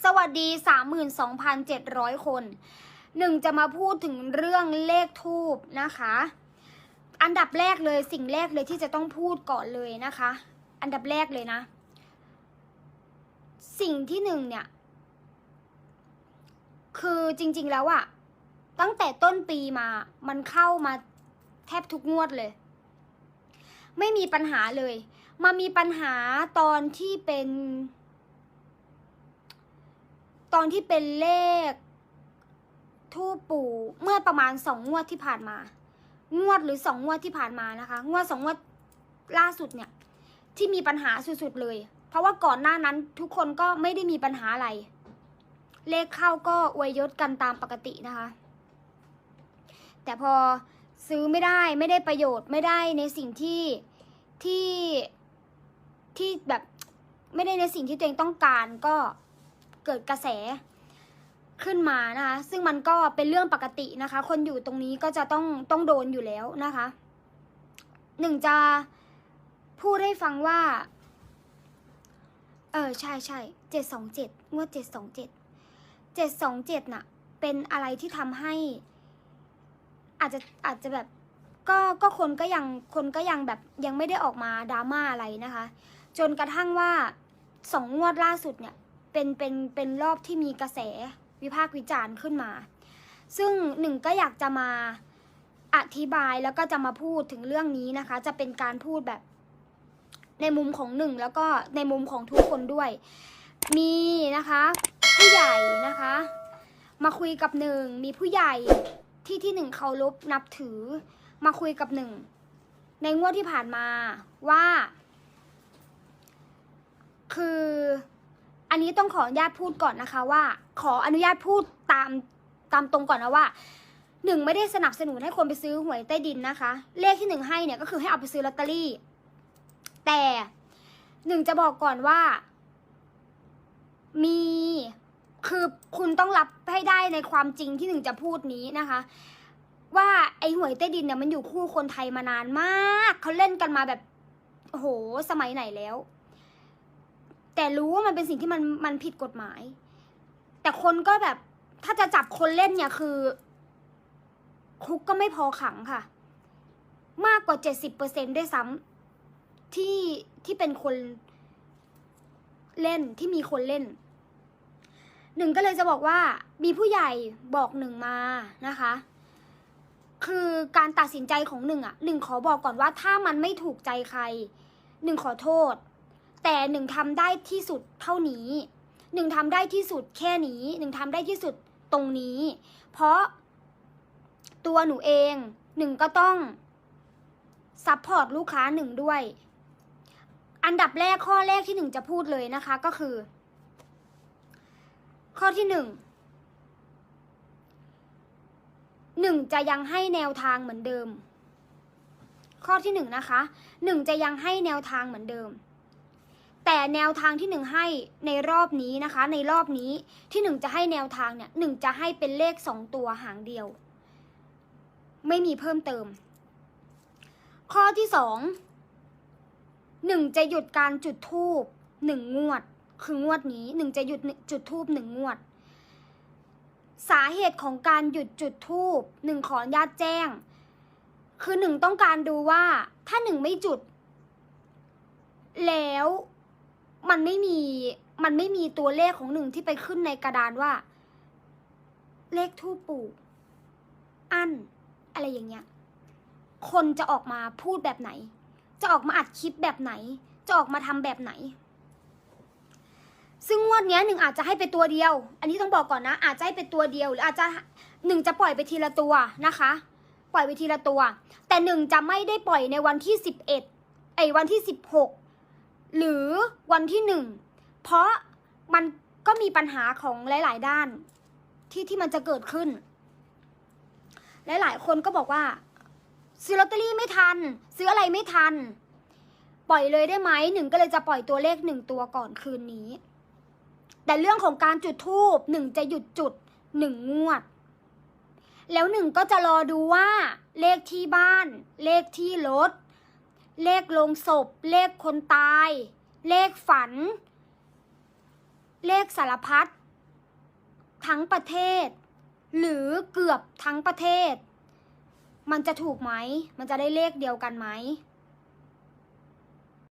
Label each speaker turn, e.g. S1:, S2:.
S1: สวัสดี 32,700 คน หนึ่งจะมาพูดถึงเรื่องเลขทูบนะคะ อันดับแรกเลยสิ่งแรกเลยที่จะต้องพูดก่อนเลยนะคะ อันดับแรกเลยนะ สิ่งที่หนึ่งเนี่ย คือจริง ๆ แล้วอะตั้งแต่ต้นปีมา มันเข้ามาแทบทุกงวดเลย ไม่มีปัญหาเลย มามีปัญหาตอนที่เป็น อนที่เป็นเลขทูปปู่เมื่อประมาณสองงวดที่ผ่านมา งวดหรือสองงวดที่ผ่านมานะคะ งวดสองงวดล่าสุดเนี่ย ที่มีปัญหาสุดๆเลย เพราะว่าก่อนหน้านั้นทุกคนก็ไม่ได้มีปัญหาอะไร เลขเข้าก็อวยยศกันตามปกตินะคะ แต่พอซื้อไม่ได้ไม่ได้ประโยชน์ไม่ได้ในสิ่งที่ที่ที่แบบไม่ได้ในสิ่งที่ตัวเองต้องการก็ เกิดกระแสขึ้นมานะคะซึ่งมันก็เป็นเรื่องปกตินะคะ คนอยู่ตรงนี้ก็จะต้องต้องโดนอยู่แล้วนะคะหนึ่งจะพูดให้ฟังว่า เออใช่ใช่เจ็ดสองเจ็ดงวดเจ็ดสองเจ็ดเจ็ดสองเจ็ดน่ะ เป็นอะไรที่ทำให้ อาจจะอาจจะแบบก็ก็คนก็ยังคนก็ยังแบบยังไม่ได้ออกมาดราม่าอะไรนะคะ จนกระทั่งว่าสองงวดล่าสุดเนี่ย เป็นเป็นเป็นรอบที่มีกระแสวิพากษ์วิจารณ์ขึ้นมา ซึ่งหนึ่งก็อยากจะมาอธิบายแล้วก็จะมาพูดถึงเรื่องนี้นะคะ จะเป็นการพูดแบบในมุมของหนึ่งแล้วก็ในมุมของทุกคนด้วย มีนะคะผู้ใหญ่นะคะ มาคุยกับหนึ่งมีผู้ใหญ่ที่ที่หนึ่งเคารพนับถือ มาคุยกับหนึ่งในงวดที่ผ่านมาว่า คือ อันนี้ต้องขออนุญาตพูดก่อนนะคะว่า ขออนุญาตพูดตามตามตรงก่อนนะว่าหนึ่งไม่ได้สนับสนุนให้คนไปซื้อหวยใต้ดินนะคะ เลขที่หนึ่งให้เนี่ยก็คือให้เอาไปซื้อลอตเตอรี่ แต่หนึ่งจะบอกก่อนว่า มีคือคุณต้องรับให้ได้ในความจริงที่หนึ่งจะพูดนี้นะคะ ว่าไอหวยใต้ดินเนี่ยมันอยู่คู่คนไทยมานานมากเขาเล่นกันมาแบบโอ้โหสมัยไหนแล้ว แต่รู้ว่ามันเป็นสิ่งที่มันมันผิดกฎหมาย แต่คนก็แบบถ้าจะจับคนเล่นเนี่ยคือคุกก็ไม่พอขังค่ะ มากกว่าเจ็ดสิบเปอร์เซ็นด้วยซ้ำที่ที่เป็นคนเล่นที่มีคนเล่น หนึ่งก็เลยจะบอกว่ามีผู้ใหญ่บอกหนึ่งมานะคะ คือการตัดสินใจของหนึ่งอะหนึ่งขอบอกก่อนว่าถ้ามันไม่ถูกใจใคร หนึ่งขอโทษ แต่หนึ่งทำได้ที่สุดเท่านี้หนึ่งทำได้ที่สุดแค่นี้หนึ่งทำได้ที่สุดตรงนี้ เพราะตัวหนูเองหนึ่งก็ต้องซัพพอร์ตลูกค้าหนึ่งด้วย อันดับแรกข้อแรกที่หนึ่งจะพูดเลยนะคะก็คือ ข้อที่หนึ่งหนึ่งจะยังให้แนวทางเหมือนเดิม ข้อที่หนึ่งนะคะหนึ่งจะยังให้แนวทางเหมือนเดิม แต่แนวทางที่หนึ่งให้ในรอบนี้นะคะ ในรอบนี้ที่หนึ่งจะให้แนวทางเนี่ยหนึ่งจะให้เป็นเลขสองตัวหางเดียว ไม่มีเพิ่มเติม ข้อที่สองหนึ่งจะหยุดการจุดทูบหนึ่งงวด คืองวดนี้หนึ่งจะหยุดจุดทูบหนึ่งงวด สาเหตุของการหยุดจุดทูบหนึ่งขออนุญาตแจ้ง คือหนึ่งต้องการดูว่าถ้าหนึ่งไม่จุด แล้ว มันไม่มีมันไม่มีตัวเลขของหนึ่งที่ไปขึ้นในกระดานว่า เลขทูปปู่ อันอะไรอย่างเงี้ย คนจะออกมาพูดแบบไหน จะออกมาอัดคลิปแบบไหน จะออกมาทำแบบไหน ซึ่งงวดเนี้หนึ่งอาจจะให้ไปตัวเดียว อันนี้ต้องบอกก่อนนะ อาจจะให้เป็นตัวเดียว หรืออาจจะหนึ่งจะปล่อยไปทีละตัวนะคะ ปล่อยไปทีละตัว แต่หนึ่งจะไม่ได้ปล่อยในวันที่สิบเอ็ดไอ้วันที่สิบหก หรือวันที่หนึ่งเพราะมันก็มีปัญหาของหลาย ๆ ด้านที่ที่มันจะเกิดขึ้น หลาย ๆ คนก็บอกว่า ซื้อลอตเตอรี่ไม่ทัน ซื้ออะไรไม่ทัน ปล่อยเลยได้ไหมหนึ่งก็เลยจะปล่อยตัวเลขหนึ่งตัวก่อนคืนนี้ แต่เรื่องของการจุดทูบหนึ่งจะหยุดจุดหนึ่งงวด แล้วหนึ่งก็จะรอดูว่า เลขที่บ้าน เลขที่รถ เลขลงศพ เลขคนตาย เลขฝัน เลขสารพัดทั้งประเทศ หรือเกือบทั้งประเทศ มันจะถูกไหม มันจะได้เลขเดียวกันไหม